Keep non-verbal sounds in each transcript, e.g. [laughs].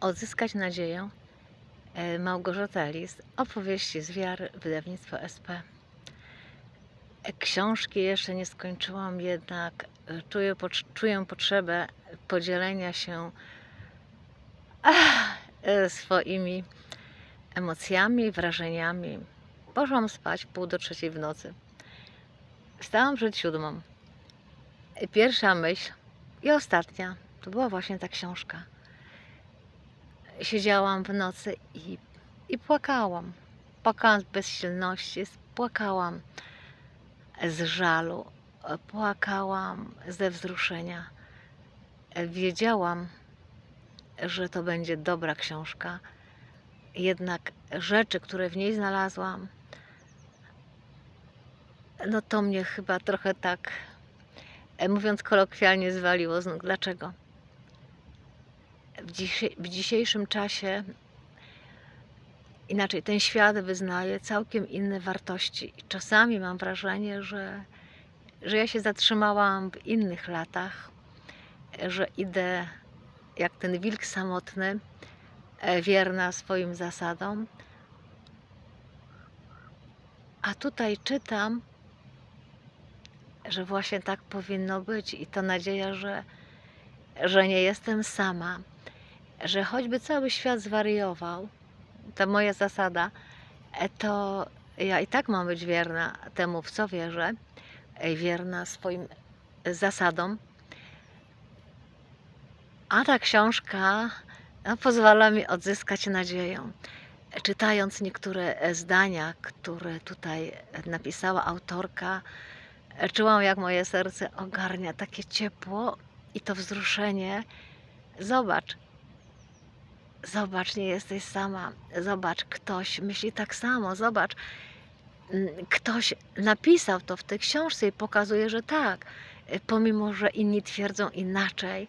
Odzyskać nadzieję e, Małgorzata Lis, opowieści z wiary, wydawnictwo SP. E, Książki jeszcze nie skończyłam, jednak e, czuję, czuję potrzebę podzielenia się ach, swoimi emocjami, wrażeniami. Poszłam spać pół do trzeciej w nocy. Wstałam przed siódmą. Pierwsza myśl i ostatnia to była właśnie ta książka. Siedziałam w nocy i, i płakałam. Płakałam z bezsilności, płakałam z żalu, płakałam ze wzruszenia. Wiedziałam, że to będzie dobra książka, jednak rzeczy, które w niej znalazłam, no to mnie chyba trochę tak, e, mówiąc kolokwialnie, zwaliło z nóg. Dlaczego? W, dzisie, w dzisiejszym czasie inaczej ten świat wyznaje całkiem inne wartości. I czasami mam wrażenie, że, że ja się zatrzymałam w innych latach, że idę jak ten wilk samotny, e, wierna swoim zasadom. A tutaj czytam, że właśnie tak powinno być i to nadzieja, że, że nie jestem sama, że choćby cały świat zwariował, to moja zasada, e, to ja i tak mam być wierna temu, w co wierzę, e, wierna swoim zasadom. A ta książka no, pozwala mi odzyskać nadzieję. Czytając niektóre e, zdania, które tutaj napisała autorka, czułam, jak moje serce ogarnia takie ciepło i to wzruszenie. Zobacz, zobacz, nie jesteś sama. Zobacz, ktoś myśli tak samo. Zobacz, ktoś napisał to w tej książce i pokazuje, że tak, e, pomimo że inni twierdzą inaczej.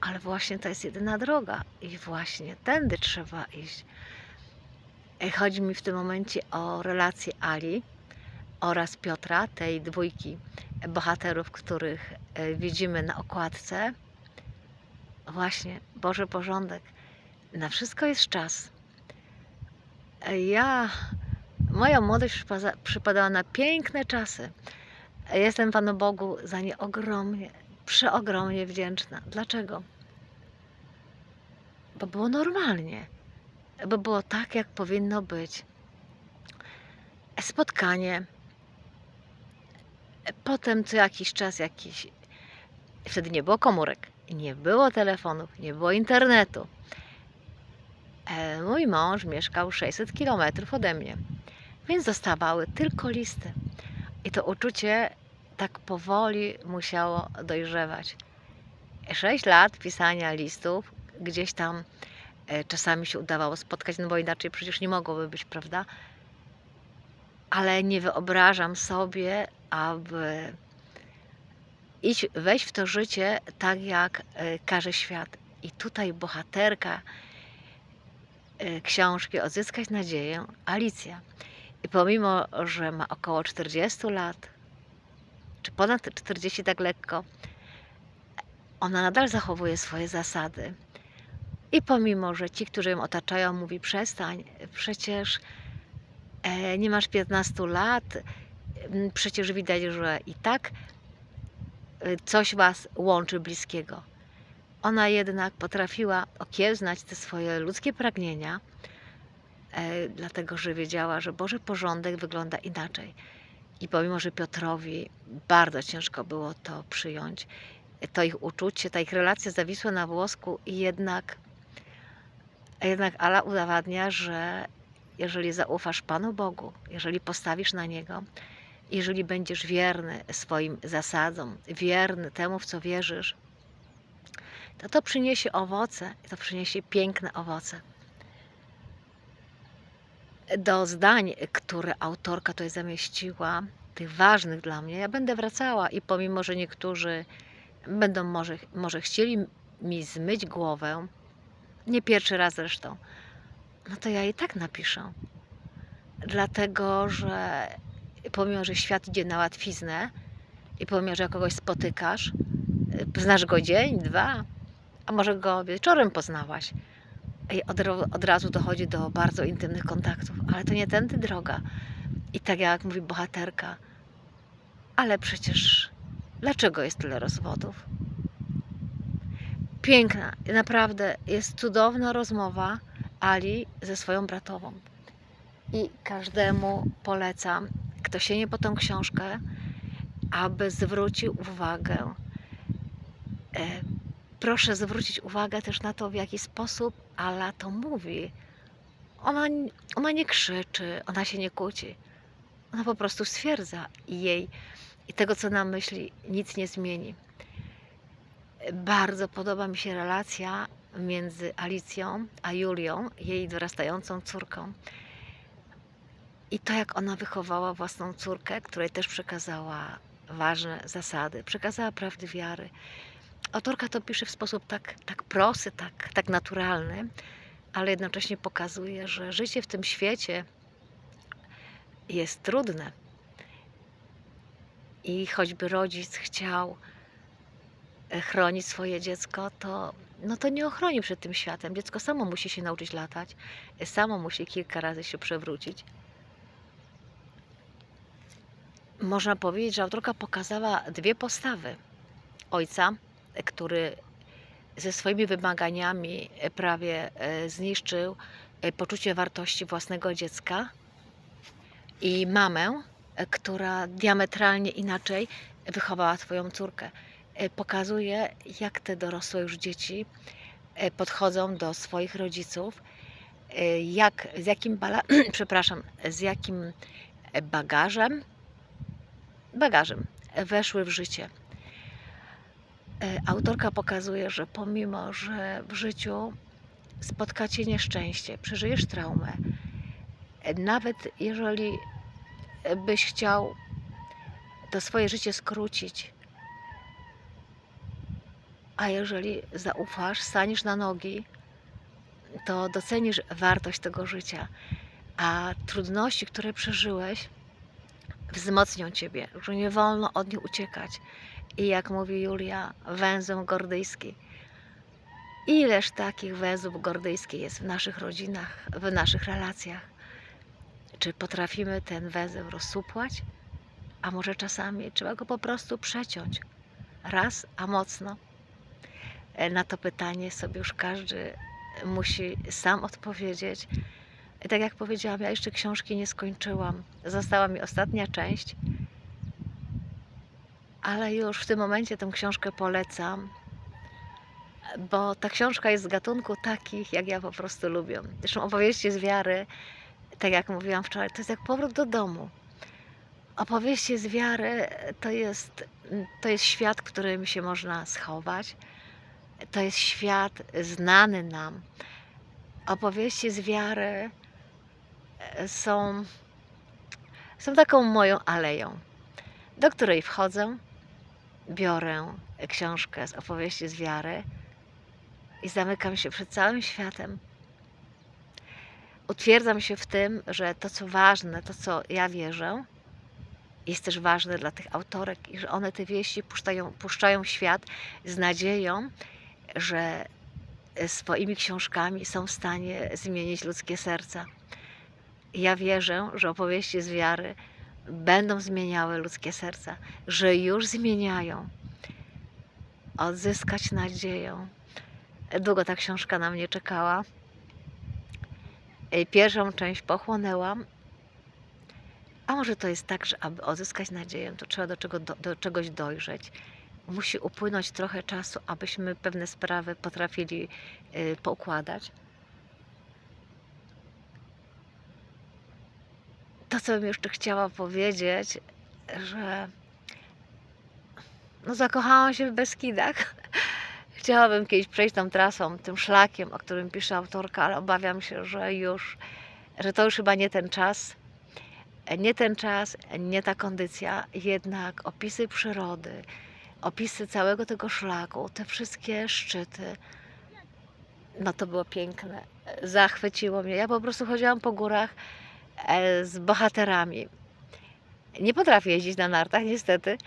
Ale właśnie to jest jedyna droga i właśnie tędy trzeba iść. E, Chodzi mi w tym momencie o relację Ali oraz Piotra, tej dwójki bohaterów, których e, widzimy na okładce. Właśnie, Boże porządek. Na wszystko jest czas. Ja, moja młodość przypada- przypadała na piękne czasy. Jestem Panu Bogu za nie ogromnie, przeogromnie wdzięczna. Dlaczego? Bo było normalnie. Bo było tak, jak powinno być. Spotkanie. Potem co jakiś czas jakiś. Wtedy nie było komórek, nie było telefonów, nie było internetu. E, Mój mąż mieszkał 600 kilometrów ode mnie, więc dostawały tylko listy. I to uczucie tak powoli musiało dojrzewać. Sześć lat pisania listów, gdzieś tam e, czasami się udawało spotkać, no bo inaczej przecież nie mogłoby być, prawda? Ale nie wyobrażam sobie, aby iść, wejść w to życie tak, jak e, każe świat. I tutaj bohaterka e, książki Odzyskać nadzieję, Alicja. I pomimo, że ma około 40 lat, czy ponad 40 tak lekko, ona nadal zachowuje swoje zasady. I pomimo, że ci, którzy ją otaczają, mówi przestań, przecież e, nie masz 15 lat, przecież widać, że i tak coś was łączy bliskiego. Ona jednak potrafiła okiełznać te swoje ludzkie pragnienia, e, dlatego że wiedziała, że Boży porządek wygląda inaczej. I pomimo, że Piotrowi bardzo ciężko było to przyjąć, to ich uczucie, ta ich relacja zawisła na włosku i jednak, jednak Ala udowadnia, że jeżeli zaufasz Panu Bogu, jeżeli postawisz na Niego, jeżeli będziesz wierny swoim zasadom, wierny temu, w co wierzysz, to to przyniesie owoce, to przyniesie piękne owoce. Do zdań, które autorka tutaj zamieściła, tych ważnych dla mnie, ja będę wracała i pomimo, że niektórzy będą może, może chcieli mi zmyć głowę, nie pierwszy raz zresztą, no to ja i tak napiszę. Dlatego, że pomimo, że świat idzie na łatwiznę i pomimo, że kogoś spotykasz, y, znasz go dzień, dwa, a może go wieczorem poznałaś. I od, od razu dochodzi do bardzo intymnych kontaktów, ale to nie tędy droga. I tak jak mówi bohaterka, ale przecież dlaczego jest tyle rozwodów? Piękna, naprawdę jest cudowna rozmowa Ali ze swoją bratową. I każdemu polecam, kto sięgnie po tą książkę, aby zwrócił uwagę. E, proszę zwrócić uwagę też na to, w jaki sposób Ala to mówi. Ona, ona nie krzyczy, ona się nie kłóci. Ona po prostu stwierdza i jej i tego, co nam myśli, nic nie zmieni. Bardzo podoba mi się relacja między Alicją a Julią, jej dorastającą córką. I to, jak ona wychowała własną córkę, której też przekazała ważne zasady, przekazała prawdy wiary. Autorka to pisze w sposób tak, tak prosty, tak, tak naturalny, ale jednocześnie pokazuje, że życie w tym świecie jest trudne. I choćby rodzic chciał e, chronić swoje dziecko, to, no to nie ochroni przed tym światem. Dziecko samo musi się nauczyć latać, samo musi kilka razy się przewrócić. Można powiedzieć, że autorka pokazała dwie postawy. Ojca, który ze swoimi wymaganiami e, prawie e, zniszczył e, poczucie wartości własnego dziecka i mamę, która diametralnie inaczej wychowała swoją córkę. Pokazuje, jak te dorosłe już dzieci podchodzą do swoich rodziców, jak, z jakim bala, [clears throat] przepraszam, z jakim bagażem, bagażem weszły w życie. E, Autorka pokazuje, że pomimo, że w życiu spotkacie nieszczęście, przeżyjesz traumę, e, nawet jeżeli byś chciał to swoje życie skrócić, a jeżeli zaufasz, staniesz na nogi, to docenisz wartość tego życia, a trudności, które przeżyłeś, wzmocnią ciebie, że nie wolno od nich uciekać. I jak mówi Julia, węzeł gordyjski. Ileż takich węzłów gordyjskich jest w naszych rodzinach, w naszych relacjach? Czy potrafimy ten węzeł rozsupłać? A może czasami trzeba go po prostu przeciąć? Raz, a mocno? E, Na to pytanie sobie już każdy musi sam odpowiedzieć. Tak jak powiedziałam, ja jeszcze książki nie skończyłam. Została mi ostatnia część, ale już w tym momencie tę książkę polecam, bo ta książka jest z gatunku takich, jak ja po prostu lubię. Zresztą opowieści z wiary, tak jak mówiłam wczoraj, to jest jak powrót do domu. Opowieści z wiary to jest, to jest świat, którym się można schować. To jest świat znany nam. Opowieści z wiary są, są taką moją aleją, do której wchodzę, biorę książkę z opowieści z wiary i zamykam się przed całym światem. Utwierdzam się w tym, że to, co ważne, to, co ja wierzę, jest też ważne dla tych autorek i że one te wieści puszczają, puszczają świat z nadzieją, że swoimi książkami są w stanie zmienić ludzkie serca. Ja wierzę, że opowieści z wiary będą zmieniały ludzkie serca, że już zmieniają. Odzyskać nadzieję. Długo ta książka na mnie czekała. Pierwszą część pochłonęłam. A może to jest tak, że aby odzyskać nadzieję, to trzeba do, czego, do, do czegoś dojrzeć. Musi upłynąć trochę czasu, abyśmy pewne sprawy potrafili y, poukładać. To, co bym jeszcze chciała powiedzieć, że no zakochałam się w Beskidach. [laughs] Chciałabym kiedyś przejść tą trasą, tym szlakiem, o którym pisze autorka, ale obawiam się, że już, że to już chyba nie ten czas. Nie ten czas, nie ta kondycja, jednak opisy przyrody, opisy całego tego szlaku, te wszystkie szczyty, no to było piękne. Zachwyciło mnie. Ja po prostu chodziłam po górach z bohaterami. Nie potrafię jeździć na nartach, niestety,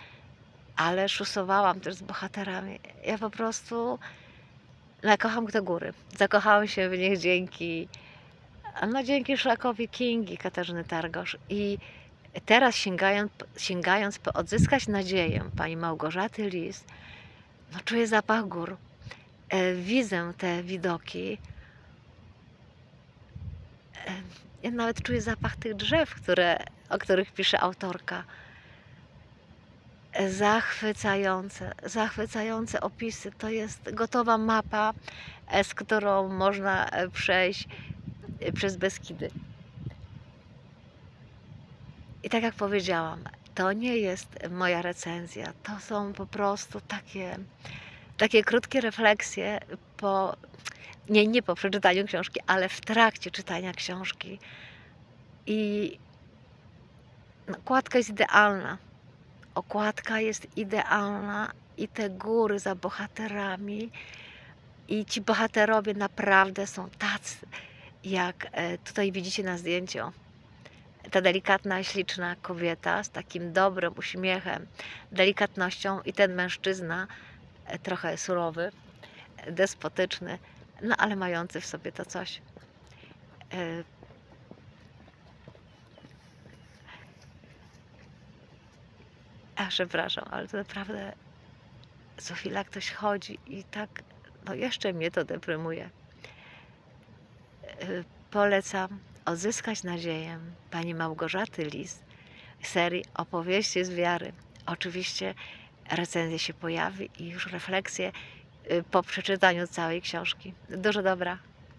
ale szusowałam też z bohaterami. Ja po prostu No, kocham do góry. Zakochałam się w nich dzięki, no, dzięki szlakowi Kingi Katarzyny Targosz. I teraz sięgając, sięgając po odzyskać nadzieję pani Małgorzaty Lis, no, czuję zapach gór. E, widzę te widoki. Ja nawet czuję zapach tych drzew, które, o których pisze autorka. Zachwycające, zachwycające opisy. To jest gotowa mapa, e, z którą można e, przejść e, przez Beskidy. I tak jak powiedziałam, to nie jest moja recenzja. To są po prostu takie, takie krótkie refleksje po, nie, nie po przeczytaniu książki, ale w trakcie czytania książki. I okładka jest idealna. Okładka jest idealna i te góry za bohaterami. I ci bohaterowie naprawdę są tacy, jak e, tutaj widzicie na zdjęciu. Ta delikatna, śliczna kobieta z takim dobrym uśmiechem, delikatnością i ten mężczyzna e, trochę surowy, despotyczny, no ale mający w sobie to coś. E, A przepraszam, ale to naprawdę co chwila ktoś chodzi i tak, no jeszcze mnie to deprymuje. Y, Polecam odzyskać nadzieję pani Małgorzaty Lis serii Opowieści z wiary. Oczywiście recenzja się pojawi i już refleksje po przeczytaniu całej książki. Dużo dobra.